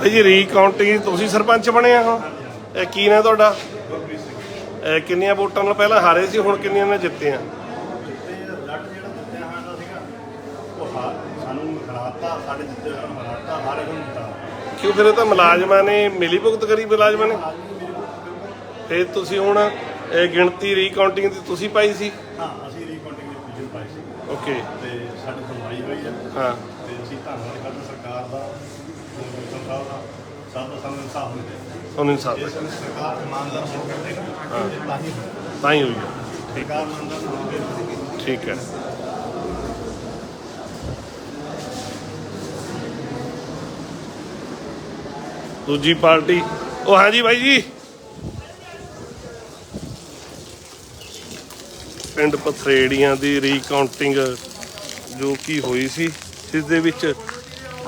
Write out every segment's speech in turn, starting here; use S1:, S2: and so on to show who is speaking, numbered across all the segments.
S1: ਭਾਈ ਜੀ ਰੀਕਾਊਂਟਿੰਗ ਤੁਸੀਂ ਸਰਪੰਚ ਬਣੇ ਆ ਹੁਣ ਇਹ ਕੀ ਨੇ ਤੁਹਾਡਾ? ਇਹ ਕਿੰਨੀਆਂ ਵੋਟਾਂ ਨਾਲ ਪਹਿਲਾਂ ਹਾਰੇ ਸੀ ਹੁਣ ਕਿੰਨੀਆਂ ਨਾਲ ਜਿੱਤੇ ਆ ਕਿਉਂ ਫਿਰ ਇਹ ਤਾਂ ਮੁਲਾਜ਼ਮਾਂ ਨੇ ਮਿਲੀ ਭੁਗਤ ਕਰੀ ਮੁਲਾਜ਼ਮਾਂ ਨੇ? ਤੇ ਤੁਸੀਂ ਹੁਣ ਇਹ ਗਿਣਤੀ ਰੀਕਾਊਂਟਿੰਗ ਦੀ ਤੁਸੀਂ ਪਾਈ ਸੀ?
S2: ਹਾਂ ਅਸੀਂ ਰੀਕਾਊਂਟਿੰਗ ਦੀ ਪਾਈ ਸੀ।
S1: ਓਕੇ
S2: ਤੇ ਸਾਡੀ ਸੁਣਵਾਈ ਹੋਈ ਹੈ
S1: ਹਾਂ।
S2: ਤੇ ਅਸੀਂ ਧੰਨਵਾਦ ਕਰਦੇ ਸਰਕਾਰ ਦਾ ਮੁਖਤਰ ਸਾਹਿਬ ਦਾ ਸਭ ਦਾ ਸਾਨੂੰ ਇਨਸਾਫ ਮਿਲਿਆ
S1: ਤੁਹਾਨੂੰ ਇਨਸਾਫ
S2: ਜੇ ਸਰਕਾਰ ਇਮਾਨਦਾਰ ਹੋ। ਕੇ ਨਾ ਤਾਂ ਹੀ
S1: ਤਾਂ ਹੀ। ਹੋਈ ਹੈ। ਠੀਕ ਹੈ। ਦੂਜੀ ਪਾਰਟੀ। ਉਹ ਹਾਂਜੀ ਬਾਈ ਜੀ। ਪਿੰਡ ਪਥਰੇੜੀਆਂ ਦੀ ਰੀਕਾਊਂਟਿੰਗ ਜੋ ਕਿ ਹੋਈ ਸੀ ਜਿਸ ਦੇ ਵਿੱਚ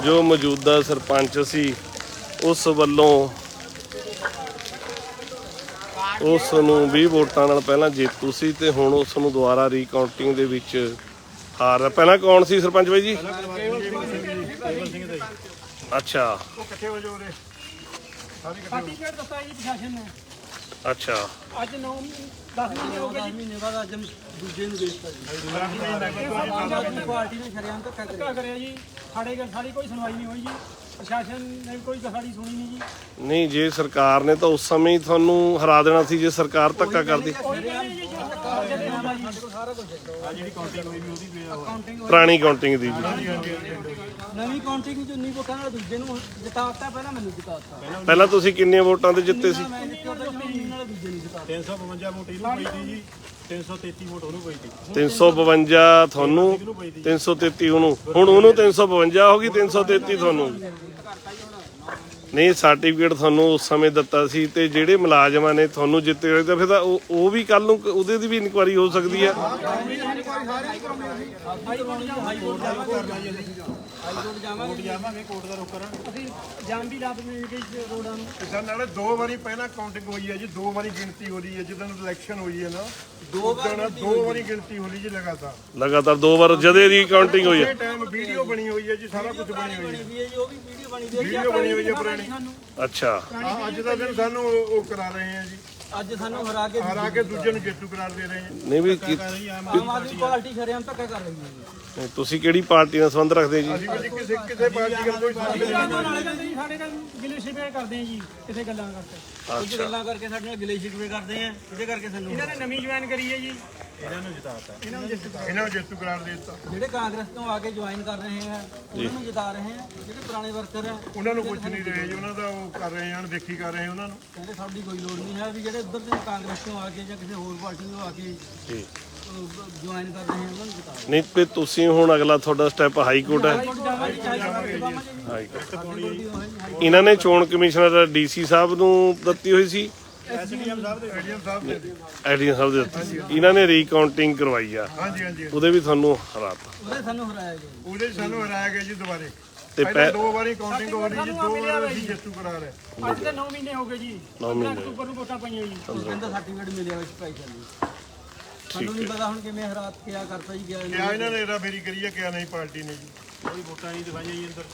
S1: ਜੋ ਮੌਜੂਦਾ ਸਰਪੰਚ ਸੀ ਉਸ ਵੱਲੋਂ ਉਸ ਨੂੰ 20 ਵੋਟਾਂ ਨਾਲ ਪਹਿਲਾਂ ਜੇਤੂ ਸੀ ਤੇ ਹੁਣ ਉਸ ਨੂੰ ਦੁਬਾਰਾ ਰੀਕਾਊਂਟਿੰਗ ਦੇ ਵਿੱਚ ਹਾਰ ਪਹਿਲਾਂ ਕੌਣ ਸੀ ਸਰਪੰਚ ਬਾਈ ਜੀ? ਅੱਛਾ।
S2: ਉਹ ਇਕੱਠੇ ਹੋ ਜਾਓ ਰੇ
S3: ਸਰਟੀਫਿਕੇਟ ਦਿੱਤਾ ਜੀ ਪ੍ਰਸ਼ਾਸਨ ਨੇ
S1: ਅੱਛਾ।
S3: ਅੱਜ 9 10 ਮਹੀਨੇ ਹੋ ਗਏ ਜੀ
S4: ਮਹੀਨੇ ਬਾਅਦ ਅੱਜ ਦੂਜੇ ਨੂੰ ਵੇਚਤਾ ਜੀ ਪਾਰਟੀ ਨੇ ਸ਼ਰਿਆਮ ਧੱਕਾ ਕਰਿਆ।
S3: ਜੀ। ਸਾਡੇ ਗੱਲ ਸਾਡੀ ਕੋਈ ਸੁਣਵਾਈ ਨਹੀਂ ਹੋਈ ਜੀ। ਪ੍ਰਸ਼ਾਸਨ ਨੇ ਕੋਈ ਸਾਡੀ ਸੁਣੀ ਨਹੀਂ ਜੀ।
S1: ਨਹੀਂ ਜੇ ਸਰਕਾਰ ਨੇ ਤਾਂ ਉਸ ਸਮੇਂ ਹੀ ਤੁਹਾਨੂੰ ਹਰਾ ਦੇਣਾ ਸੀ ਜੇ ਸਰਕਾਰ ਧੱਕਾ ਕਰਦੀ
S3: ਕੋਈ ਕਹਿੰਦੇ ਜੀ ਸਰਕਾਰ ਦੇ ਜੀ
S1: ਪੁਰਾਣੀ ਕਾਊਂਟਿੰਗ ਦੀ ਵੀ
S4: ਨਵੀਂ ਕਾਊਂਟਿੰਗ ਚ 19 ਵੋਟਾਂ ਨਾਲ ਦੂਜੇ ਨੂੰ ਜਿਤਾਤਾ ਪਹਿਲਾਂ ਮੈਨੂੰ ਜਿਤਾਤਾ।
S1: ਪਹਿਲਾਂ ਤੁਸੀਂ ਕਿੰਨੀਆਂ ਵੋਟਾਂ ਤੇ ਜਿੱਤੇ ਸੀ?
S4: ਮੈਂ ਜਿੱਤਿਆ ਤਾਂ 19 ਨਾਲ ਦੂਜੇ ਨੂੰ ਜਿਤਾਤਾ।
S2: 352 ਵੋਟ ਇਹਨੂੰ ਪਈ ਸੀ ਜੀ। 333 ਵੋਟ ਉਹਨੂੰ ਪਈ ਸੀ
S1: 352 ਤੁਹਾਨੂੰ 333 ਉਹਨੂੰ। ਹੁਣ ਉਹਨੂੰ 352 ਹੋ ਗਈ 333 ਤੁਹਾਨੂੰ। ਨਹੀਂ ਸਰਟੀਫਿਕੇਟ ਤੁਹਾਨੂੰ ਉਸ ਸਮੇਂ ਦਿੱਤਾ ਸੀ ਤੇ ਜਿਹੜੇ ਮੁਲਾਜ਼ਮਾਂ ਨੇ ਤੁਹਾਨੂੰ ਜਿੱਤੇ ਹੋਏ ਤਾਂ ਫਿਰ ਤਾਂ ਉਹ ਉਹ ਵੀ ਕੱਲ ਨੂੰ ਉਹਦੇ ਦੀ ਵੀ ਇਨਕੁਆਰੀ ਹੋ ਸਕਦੀ ਹੈ
S2: ਜਾਵਾਂਗੇ। ਕੋਰਟ ਦਾ ਰੁਖ ਕਰਾਂਗੇ
S3: ਅਸੀਂ ਜਾਮ ਵੀ ਲਾ ਦਿੰਦੇ ਕਿ ਰੋਡਾਂ ਨੂੰ
S5: ਕਿਸਾਨ ਨਾਲੇ ਦੋ ਵਾਰੀ ਪਹਿਲਾਂ ਕਾਊਂਟਿੰਗ ਹੋਈ ਹੈ ਜੀ ਦੋ ਵਾਰੀ ਗਿਣਤੀ ਹੋ ਰਹੀ ਹੈ ਜਦੋਂ ਇਲੈਕਸ਼ਨ ਹੋਈ ਹੈ ਨਾ ਦੋ ਵਾਰ ਦੋ ਵਾਰੀ ਗਿਣਤੀ ਹੋ ਰਹੀ ਜੀ ਲਗਾਤਾਰ।
S1: ਲਗਾਤਾਰ ਦੋ ਵਾਰ ਜਦੇ ਰੀਕਾਊਂਟਿੰਗ ਹੋਈ ਹੈ।
S5: ਇਹ ਟਾਈਮ ਵੀਡੀਓ ਬਣੀ ਹੋਈ ਹੈ ਜੀ ਸਾਰਾ ਕੁਝ ਬਣੀ ਹੋਈ ਹੈ।
S4: ਜੋ ਵੀ ਵੀਡੀਓ ਬਣੀ ਦੀ ਹੈ
S5: ਵੀਡੀਓ ਬਣੀ ਹੋਈ ਹੈ ਪੁਰਾਣੀ।
S1: ਅੱਛਾ।
S5: ਅੱਜ ਦਾ ਦਿਨ ਸਾਨੂੰ ਉਹ ਉਹ ਕਰਾ ਰਹੇ ਆ ਜੀ।
S4: ਅੱਜ ਸਾਨੂੰ ਹਰਾ ਕੇ
S5: ਹਰਾ ਕੇ ਦੂਜੇ ਨੂੰ ਜੇਤੂ ਕਰਾਰ ਦੇ ਰਹੇ ਆ
S1: ਨਹੀਂ ਵੀ ਕੀ-
S4: ਆਮ ਆਦਮੀ ਪਾਰਟੀ ਸ਼ਰਿਆਮ ਧੱਕਾ ਕਰ ਰਹੀ ਹੈ
S1: ਤੁਸੀਂ ਕਿਹੜੀ ਪਾਰਟੀ ਨਾਲ ਸੰਬੰਧ ਰੱਖਦੇ ਜੀ?
S5: ਅਸੀਂ ਵੀ ਜੀ ਕਿਸੇ ਕਿਸੇ ਪਾਰਟੀ ਨਾਲ ਕੋਈ ਸੰਬੰਧ ਨਹੀਂ
S3: ਨਾਲੇ ਕਹਿੰਦੇ ਜੀ ਸਾਡੇ ਨਾਲ ਗਿਲੇ ਸ਼ਿਕਵੇ ਕਰਦੇ ਆ ਜੀ ਕਿਸੇ ਗੱਲਾਂ ਕਰਕੇ।
S4: ਕੁਝ ਗੱਲਾਂ ਕਰਕੇ ਸਾਡੇ ਨਾਲ ਗਿਲੇ ਸ਼ਿਕਵੇ ਕਰਦੇ ਆ ਇਹਦੇ ਕਰਕੇ ਸਾਨੂੰ
S3: ਇਹਨਾਂ ਨੇ ਨਵੀਂ ਜੁਆਇਨ ਕਰੀ ਹੈ ਜੀ।
S5: ਇਹਨਾਂ ਨੂੰ ਜੇਤੂ ਕਰਾਰ ਦੇ ਦਿੱਤਾ।
S4: ਜਿਹੜੇ ਕਾਂਗਰਸ ਤੋਂ ਆ ਕੇ ਜੁਆਇਨ ਕਰ ਰਹੇ ਆ ਉਹਨਾਂ ਨੂੰ ਜਿਤਾ ਰਹੇ ਆ ਜਿਹੜੇ ਪੁਰਾਣੇ ਵਰਕਰ ਆ
S5: ਉਹਨਾਂ ਨੂੰ ਪੁੱਛ ਨਹੀਂ ਰਹੇ ਜੀ ਉਹਨਾਂ ਦਾ ਉਹ ਕਰ ਰਹੇ ਹਨ ਦੇਖੀ ਕਰ ਰਹੇ ਉਹਨਾਂ ਨੂੰ।
S4: ਕਹਿੰਦੇ ਸਾਡੀ ਕੋਈ ਲੋੜ ਨਹੀਂ ਹੈ ਵੀ ਜਿਹੜੇ ਉੱਧਰ ਦੇ ਕਾਂਗਰਸ ਤੋਂ ਆ ਕੇ ਜਾਂ ਕਿਸੇ ਹੋਰ ਪਾਰਟੀ ਤੋਂ ਆ ਕੇ
S1: ਜੀ।
S4: ਜੁਆਇਨ ਕਰ ਰਹੇ ਆ ਉਹਨਾਂ ਨੂੰ ਜਿਤਾ
S1: ਨਹੀਂ ਤੇ ਤੁਸੀਂ ਹੁਣ ਅਗਲਾ ਤੁਹਾਡਾ ਸਟੈਪ ਹਾਈ ਕੋਰਟ ਹੈ
S4: ਰਹੇ
S1: ਹਾਈ ਕੋਰਟ। ਇਹਨਾਂ ਨੇ ਚੋਣ ਕਮਿਸ਼ਨਰ ਡੀਸੀ ਸਾਹਿਬ ਨੂੰ ਦਿੱਤੀ ਹੋਈ ਸੀ।
S5: ਐਡੀਐਮ ਸਾਹਿਬ ਦੇ
S1: ਐਡੀਐਨ ਸਾਹਿਬ ਦੇ ਦਿੱਤੀ। ਸੀ ਇਹਨਾਂ ਨੇ ਰੀਕਾਊਂਟਿੰਗ ਕਰਵਾਈ ਆ।
S5: ਹਾਂਜੀ ਹਾਂਜੀ।
S1: ਉਹਦੇ ਵੀ ਤੁਹਾਨੂੰ ਹਰਾਤਾ।
S4: ਉਹਨੇ ਸਾਨੂੰ ਹਰਾਇਆ ਗਿਆ
S5: ਉਹਦੇ ਸਾਨੂੰ ਹਰਾਇਆ ਗਿਆ ਜੀ ਦੁਬਾਰੇ।
S1: ਤੇ
S5: ਪਹਿਲਾਂ
S1: ਪੈ-
S5: ਦੋ ਵਾਰੀ ਕਾਊਂਟਿੰਗ ਹੋ ਰਹੀ ਜੀ ਦੋ ਵਾਰ ਅਸੀਂ ਜੇਤੂ ਕਰਾ ਰਹੇ।
S3: ਅੱਜ ਤੇ 9 ਮਹੀਨੇ ਹੋ ਗਏ ਜੀ।
S1: ਨੌ ਮਹੀਨੇ।
S3: ਅਕਤੂਬਰ ਨੂੰ ਵੋਟਾਂ ਪਾਈਆਂ ਜੀ।
S4: ਉਹ ਕਹਿੰਦਾ ਸਰਟੀਫਿਕੇਟ ਮਿਲਿਆ ਵਿੱਚ ਪਾਈ ਚੱਲੀ ਸਾਨੂੰ ਨਹੀਂ ਪਤਾ ਹੁਣ ਕਿਵੇਂ ਹਰਾਤ ਕਿਆ ਕਰਤਾ ਜੀ ਗਿਆ
S5: ਕਿਆ ਇਹਨਾਂ ਨੇ ਇਹਦਾ ਫੇਰੀ ਕਰੀ ਹੈ ਕਿਆ ਨਹੀਂ ਪਾਰਟੀ ਨੇ ਜੀ।
S2: ਕੋਈ ਵੋਟਾਂ ਨਹੀਂ ਦਿਖਾਈਆਂ ਜੀ ਅੰਦਰ।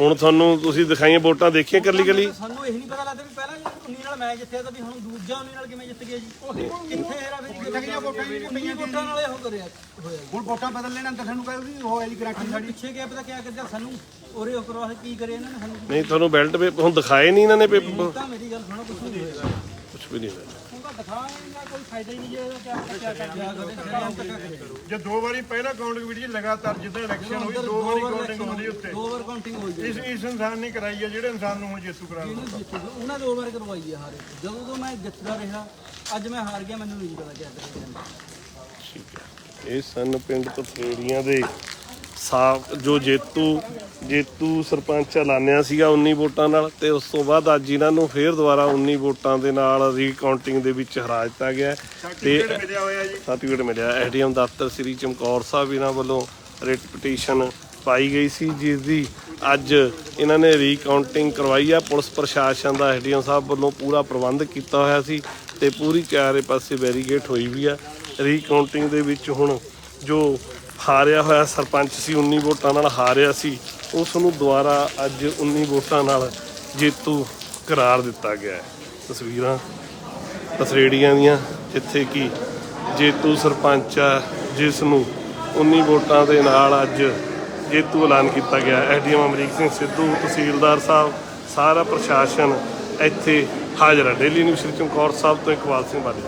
S1: ਹੁਣ ਤੁਹਾਨੂੰ ਤੁਸੀਂ ਦਿਖਾਈਆਂ ਵੋਟਾਂ ਦੇਖੀਆਂ ਕੱਲੀ ਕੱਲੀ
S4: ਸਾਨੂੰ ਇਹ ਨਹੀਂ ਪਤਾ ਲੱਗਦਾ ਵੀ ਪਹਿਲਾਂ ਜੀ 19 ਨਾਲ ਮੈਂ ਜਿੱਤਿਆ ਤਾਂ ਵੀ ਹੁਣ ਦੂਜਾ 19 ਨਾਲ ਕਿਵੇਂ ਜਿੱਤ ਗਿਆ ਜੀ। ਕਿੱਥੇ ਹੈਰਾ ਵੀ ਕਿੱਥੇ ਵੋਟਾਂ ਹੀ ਨਹੀਂ ਪਈਆਂ ਵੋਟਾਂ ਨਾਲ ਇਹ ਹੋ ਕਰਿਆ ਹੋਇਆ ਜੀ।
S5: ਹੁਣ ਵੋਟਾਂ ਬਦਲ ਲੈਣਾ ਤਾਂ ਸਾਨੂੰ ਕਹਿੰਦੇ ਹੋਇਆ ਜੀ ਗਰੰਟੀ
S4: ਸਾਨੂੰ ਪਿੱਛੇ ਗਿਆ ਪਤਾ ਕਿਆ ਕਰਦਾ ਸਾਨੂੰ। ਉਰੇ ਉਹ ਕਰਵਾ ਕੀ ਕਰੇ ਇਹਨਾਂ ਨੇ ਸਾਨੂੰ
S1: ਨਹੀਂ ਤੁਹਾਨੂੰ ਬੈਲਟ ਪੇਪਰ ਹੁਣ ਦਿਖਾਏ ਨਹੀਂ ਇਹਨਾਂ ਨੇ ਪੇਪਰ
S4: ਤਾਂ ਮੇਰੀ ਗੱਲ ਸੁਣੋ ਕੁਝ ਨਹੀਂ ਹੋਏਗਾ
S1: ਕੁਝ ਵੀ ਨਹੀਂ ਹੋਇਆ।
S3: ਹੁਣ ਤਾਂ ਦਿਖਾਉਣ ਦਾ ਕੋਈ ਫਾਇਦਾ ਹੀ ਨਹੀਂ ਜੀ ਇਹਦਾ ਕਿਆ ਕਰਦੇ
S5: ਜੇ ਦੋ ਵਾਰੀ ਪਹਿਲਾਂ ਕਾਊਂਟਿੰਗ ਵੀਡੀਓ ਲਗਾਤਾਰ ਜਿੱਦਾਂ ਇਲੈਕਸ਼ਨ ਹੋਈ ਦੋ ਵਾਰੀ ਕਾਊਂਟਿੰਗ ਹੋਈ ਉੱਤੇ।
S4: ਦੋ ਵਾਰ ਕਾਊਂਟਿੰਗ ਹੋਈ ਹੈ
S5: ਇਸ ਇਸ ਇਨਸਾਨ ਨੇ ਕਰਾਈ ਹੈ ਜਿਹੜੇ ਇਨਸਾਨ ਨੂੰ ਹੁਣ ਜੇਤੂ ਕਰਾ
S4: ਇਹਨੂੰ ਜਿੱਤੂਗਾ ਉਹਨਾਂ ਦੋ ਵਾਰ ਕਰਵਾਈ ਹੈ ਹਾਰੇ ਜਦੋਂ ਤੋਂ ਮੈਂ ਜਿੱਤਦਾ ਰਿਹਾ ਅੱਜ ਮੈਂ ਹਾਰ ਗਿਆ ਮੈਨੂੰ ਨਹੀਂ ਪਤਾ ਕਿਆ ਕਰੇ
S1: ਠੀਕ ਹੈ। ਇਹ ਸਨ ਪਿੰਡ ਪਥੇੜੀਆਂ ਦੇ। ਸਾਫ਼ ਜੋ ਜੇਤੂ ਜੇਤੂ ਸਰਪੰਚ ਐਲਾਨਿਆ ਸੀਗਾ 19 ਵੋਟਾਂ ਨਾਲ ਤੇ ਉਸ ਤੋਂ ਬਾਅਦ ਅੱਜ ਇਹਨਾਂ ਨੂੰ ਫੇਰ ਦੁਬਾਰਾ 19 ਵੋਟਾਂ ਦੇ ਨਾਲ ਰੀਕਾਊਂਟਿੰਗ ਦੇ ਵਿੱਚ ਹਰਾ ਦਿੱਤਾ ਗਿਆ ਤੇ ਸਰਟੀਫਿਕੇਟ ਮਿਲਿਆ ਐਸਡੀਐਮ ਦਫ਼ਤਰ ਸ੍ਰੀ ਚਮਕੌਰ ਸਾਹਿਬ ਇਹਨਾਂ ਵੱਲੋਂ ਰਿਟ ਪਟੀਸ਼ਨ ਪਾਈ ਗਈ ਸੀ ਜਿਸ ਦੀ ਅੱਜ ਇਹਨਾਂ ਨੇ ਰੀਕਾਊਂਟਿੰਗ ਕਰਵਾਈ ਆ। ਪੁਲਿਸ ਪ੍ਰਸ਼ਾਸਨ ਦਾ ਐਸਡੀਐਮ ਸਾਹਿਬ ਵੱਲੋਂ ਪੂਰਾ ਪ੍ਰਬੰਧ ਕੀਤਾ ਹੋਇਆ ਸੀ ਤੇ ਪੂਰੀ ਚਾਰੇ ਪਾਸੇ ਬੈਰੀਗੇਟ ਹੋਈ ਵੀ ਆ। ਰੀਕਾਊਂਟਿੰਗ ਦੇ ਵਿੱਚ ਹੁਣ ਜੋ ਹਾਰਿਆ ਹੋਇਆ ਸਰਪੰਚ ਸੀ 19 ਵੋਟਾਂ ਨਾਲ ਹਾਰਿਆ ਸੀ, ਉਸ ਨੂੰ ਦੁਬਾਰਾ ਅੱਜ 19 ਵੋਟਾਂ ਨਾਲ ਜੇਤੂ ਕਰਾਰ ਦਿੱਤਾ ਗਿਆ ਹੈ। ਤਸਵੀਰਾਂ ਤਸਰੇੜੀਆਂ ਦੀਆਂ, ਜਿੱਥੇ ਕਿ ਜੇਤੂ ਸਰਪੰਚ ਆ, ਜਿਸ ਨੂੰ 19 ਵੋਟਾਂ ਦੇ ਨਾਲ ਅੱਜ ਜੇਤੂ ਐਲਾਨ ਕੀਤਾ ਗਿਆ ਐਸਡੀਐਮ ਅਮਰੀਕ ਸਿੰਘ ਸਿੱਧੂ, ਤਹਿਸੀਲਦਾਰ ਸਾਹਿਬ, ਸਾਰਾ ਪ੍ਰਸ਼ਾਸਨ ਇੱਥੇ ਹਾਜ਼ਰ ਹੈ। ਡੇਲੀ ਨਿਊਜ਼ ਚਮਕੌਰ ਸਾਹਿਬ ਤੋਂ ਇਕਬਾਲ ਸਿੰਘ ਬਾਲੀ